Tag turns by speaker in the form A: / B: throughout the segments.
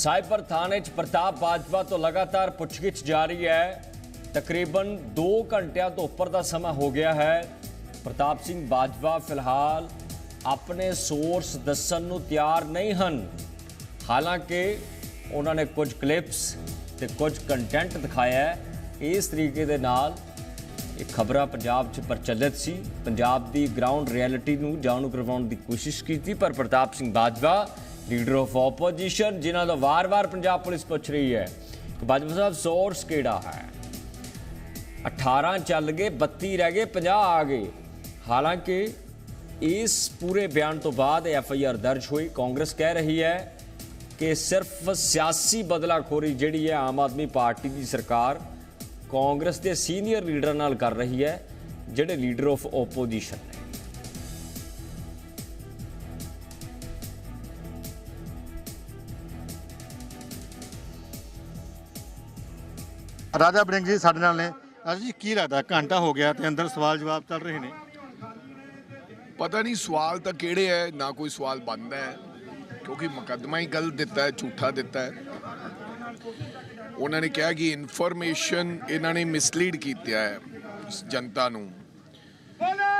A: Cyber ਥਾਣੇ 'ਚ ਪ੍ਰਤਾਪ ਬਾਜਵਾ ਤੋਂ ਲਗਾਤਾਰ ਪੁੱਛਗਿੱਛ ਜਾਰੀ ਹੈ। ਤਕਰੀਬਨ 2 ਘੰਟਿਆਂ ਤੋਂ ਉੱਪਰ ਦਾ ਸਮਾਂ ਹੋ ਗਿਆ ਹੈ। ਪ੍ਰਤਾਪ ਸਿੰਘ ਬਾਜਵਾ ਫਿਲਹਾਲ ਆਪਣੇ ਸੋਰਸ ਦੱਸਣ ਨੂੰ ਤਿਆਰ ਨਹੀਂ ਹਨ। ਹਾਲਾਂਕਿ ਉਹਨਾਂ ਨੇ ਕੁਝ ਕਲਿੱਪਸ ਤੇ ਕੁਝ ਕੰਟੈਂਟ ਦਿਖਾਇਆ ਹੈ। ਇਸ ਤਰੀਕੇ ਦੇ ਨਾਲ ਇਹ ਖਬਰਾਂ ਪੰਜਾਬ 'ਚ ਪ੍ਰਚਲਿਤ ਸੀ। ਪੰਜਾਬ ਦੀ ਗਰਾਊਂਡ ਰਿਐਲਿਟੀ ਨੂੰ ਜਾਣੂ ਕਰਵਾਉਣ ਦੀ ਕੋਸ਼ਿਸ਼ ਕੀਤੀ, ਪਰ Pratap Singh Bajwa leader of opposition ਜਿਨ੍ਹਾਂ ਦਾ ਵਾਰ-ਵਾਰ ਪੰਜਾਬ ਪੁਲਿਸ ਪੁੱਛ ਰਹੀ ਹੈ ਕਿ ਬਾਜਵਾ ਸਾਹਿਬ ਸੋਰਸ ਕਿਹੜਾ ਹੈ? 18 ਚੱਲ ਗਏ 32 ਰਹਿ ਗਏ 50 ਆ ਗਏ। ਹਾਲਾਂਕਿ ਇਸ ਪੂਰੇ ਬਿਆਨ ਤੋਂ ਬਾਅਦ ਐਫ ਆਈ ਆਰ ਦਰਜ ਹੋਈ। ਕਾਂਗਰਸ ਕਹਿ ਰਹੀ ਹੈ ਕਿ ਸਿਰਫ ਸਿਆਸੀ ਬਦਲਾਖੋਰੀ ਜਿਹੜੀ ਹੈ ਆਮ ਆਦਮੀ ਪਾਰਟੀ ਦੀ ਸਰਕਾਰ ਕਾਂਗਰਸ ਦੇ ਸੀਨੀਅਰ ਲੀਡਰਾਂ ਨਾਲ ਕਰ ਰਹੀ ਹੈ, ਜਿਹੜੇ ਲੀਡਰ ਆਫ ਆਪੋਜੀਸ਼ਨ ਨੇ।
B: ਰਾਜਾ ਬੜਿੰਗ ਜੀ ਸਾਡੇ ਨਾਲ ਨੇ। ਰਾਜਾ ਜੀ ਕੀ ਲੱਗਦਾ ਘੰਟਾ ਹੋ ਗਿਆ ਤੇ ਅੰਦਰ ਸਵਾਲ ਜਵਾਬ ਚੱਲ ਰਹੇ ਨੇ।
C: ਪਤਾ ਨਹੀਂ ਸਵਾਲ ਤਾਂ ਕਿਹੜੇ ਹੈ ਨਾ ਕੋਈ ਸਵਾਲ ਬੰਦ ਹੈ ਕਿਉਂਕਿ ਮੁਕੱਦਮਾ ਹੀ ਗਲਤ ਦਿੱਤਾ ਹੈ ਝੂਠਾ ਦਿੱਤਾ ਹੈ ਉਹਨਾਂ ਨੇ ਕਿਹਾ ਕਿ ਇਨਫੋਰਮੇਸ਼ਨ ਇਹਨਾਂ ਨੇ ਮਿਸਲੀਡ ਕੀਤਾ ਹੈ ਜਨਤਾ ਨੂੰ।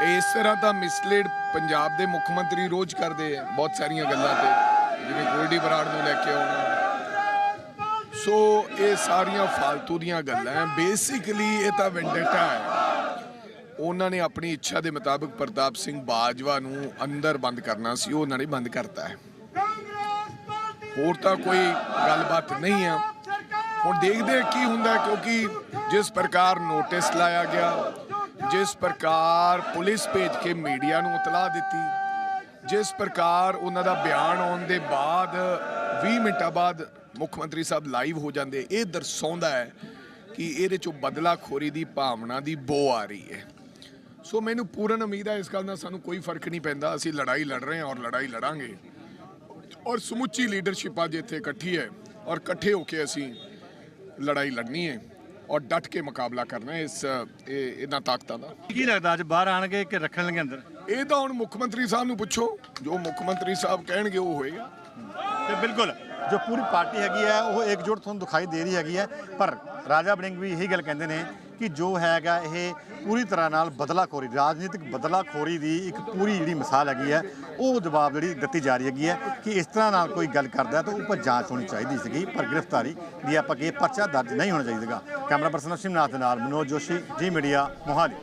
C: ਇਸ ਤਰ੍ਹਾਂ ਤਾਂ ਮਿਸਲੀਡ ਪੰਜਾਬ ਦੇ ਮੁੱਖ ਮੰਤਰੀ ਰੋਜ਼ ਕਰਦੇ ਆ ਬਹੁਤ ਸਾਰੀਆਂ ਗੱਲਾਂ ਤੇ। ਜਿਵੇਂ ਗੋਲਡੀ ਬਰਾੜ ਨੂੰ ਲੈ ਕੇ ਆਉਣਾ। ਸੋ ਇਹ ਸਾਰੀਆਂ ਫालतू ਦੀਆਂ ਗੱਲਾਂ ਬੇਸਿਕਲੀ ਇਹ ਤਾਂ ਵੈਂਡੇਟਾ ਹੈ। ਉਹਨਾਂ ਨੇ ਆਪਣੀ ਇੱਛਾ ਦੇ ਮੁਤਾਬਕ ਪ੍ਰਤਾਪ ਸਿੰਘ ਬਾਜਵਾ ਨੂੰ ਅੰਦਰ ਬੰਦ ਕਰਨਾ ਸੀ, ਉਹ ਉਹਨਾਂ ਨੇ ਬੰਦ ਕਰਤਾ ਹੈ। ਹੋਰ ਤਾਂ ਕੋਈ ਗੱਲਬਾਤ ਨਹੀਂ ਆ ਹੁਣ ਦੇਖਦੇ ਕੀ ਹੁੰਦਾ ਕਿਉਂਕਿ ਜਿਸ ਪ੍ਰਕਾਰ ਨੋਟਿਸ ਲਾਇਆ ਗਿਆ, ਜਿਸ ਪ੍ਰਕਾਰ ਪੁਲਿਸ ਭੇਜ ਕੇ ਮੀਡੀਆ ਨੂੰ ਇਤਲਾਹ ਦਿੱਤੀ, ਜਿਸ ਪ੍ਰਕਾਰ ਉਹਨਾਂ ਦਾ ਬਿਆਨ ਆਉਣ ਦੇ ਬਾਅਦ 20 ਮਿੰਟਾਂ ਬਾਅਦ ਮੁੱਖ ਮੰਤਰੀ ਸਾਹਿਬ ਲਾਈਵ ਹੋ ਜਾਂਦੇ, ਇਹ ਦਰਸਾਉਂਦਾ ਹੈ ਕਿ ਇਹਦੇ ਚੋਂ ਬਦਲਾਖੋਰੀ ਦੀ ਭਾਵਨਾ ਦੀ ਬੋ ਆ ਰਹੀ ਹੈ। ਸੋ ਮੈਨੂੰ ਪੂਰਨ ਉਮੀਦ ਹੈ ਇਸ ਗੱਲ ਨਾਲ ਸਾਨੂੰ ਕੋਈ ਫ਼ਰਕ ਨਹੀਂ ਪੈਂਦਾ, ਅਸੀਂ ਲੜਾਈ ਲੜ ਰਹੇ ਹਾਂ ਔਰ ਲੜਾਈ ਲੜਾਂਗੇ। ਔਰ ਸਮੁੱਚੀ ਲੀਡਰਸ਼ਿਪ ਅੱਜ ਇੱਥੇ ਇਕੱਠੀ ਹੈ ਔਰ ਇਕੱਠੇ ਹੋ ਕੇ ਅਸੀਂ ਲੜਾਈ ਲੜਨੀ ਹੈ ਔਰ ਡਟ ਕੇ ਮੁਕਾਬਲਾ ਕਰਨਾ ਇਸ ਇਹਨਾਂ ਤਾਕਤਾਂ ਦਾ।
B: ਕੀ ਲੱਗਦਾ ਅੱਜ ਬਾਹਰ ਆਣਗੇ ਕਿ ਰੱਖਣਗੇ ਅੰਦਰ?
C: ਇਹ ਤਾਂ ਹੁਣ ਮੁੱਖ ਮੰਤਰੀ ਸਾਹਿਬ ਨੂੰ ਪੁੱਛੋ, ਜੋ ਮੁੱਖ ਮੰਤਰੀ ਸਾਹਿਬ ਕਹਿਣਗੇ ਉਹ ਹੋਏਗਾ।
B: ਤੇ ਬਿਲਕੁਲ, ਜੋ ਪੂਰੀ ਪਾਰਟੀ ਹੈਗੀ ਹੈ, ਉਹ ਇਕਜੁੱਟ ਤੁਹਾਨੂੰ ਦਿਖਾਈ ਦੇ ਰਹੀ ਹੈਗੀ ਹੈ, ਪਰ ਰਾਜਾ ਬੜਿੰਗ ਵੀ ਇਹੀ ਗੱਲ ਕਹਿੰਦੇ ਨੇ ਕਿ ਜੋ ਹੈਗਾ, ਇਹ ਪੂਰੀ ਤਰ੍ਹਾਂ ਨਾਲ ਬਦਲਾਖੋਰੀ, ਰਾਜਨੀਤਿਕ ਬਦਲਾਖੋਰੀ ਦੀ ਇੱਕ ਪੂਰੀ ਜਿਹੜੀ ਮਿਸਾਲ ਹੈਗੀ ਹੈ, ਉਹ ਜਵਾਬ ਜਿਹੜੀ ਦਿੱਤੀ ਜਾ ਰਹੀ ਹੈਗੀ ਹੈ ਕਿ ਇਸ ਤਰ੍ਹਾਂ ਨਾਲ ਕੋਈ ਗੱਲ ਕਰਦਾ ਤਾਂ ਉਹ 'ਤੇ ਜਾਂਚ ਹੋਣੀ ਚਾਹੀਦੀ ਸੀਗੀ, ਪਰ ਗ੍ਰਿਫਤਾਰੀ ਦੀ ਆਪਾਂ ਕਿ ਪਰਚਾ ਦਰਜ ਨਹੀਂ ਹੋਣਾ ਚਾਹੀਦਾਗਾ। ਕੈਮਰਾ ਪਰਸਨ ਸ਼ਿਮਨਾਥ ਦੇ ਨਾਲ, ਮਨੋਜ ਜੋਸ਼ੀ, ਜੀ ਮੀਡੀਆ, ਮੋਹਾਲੀ।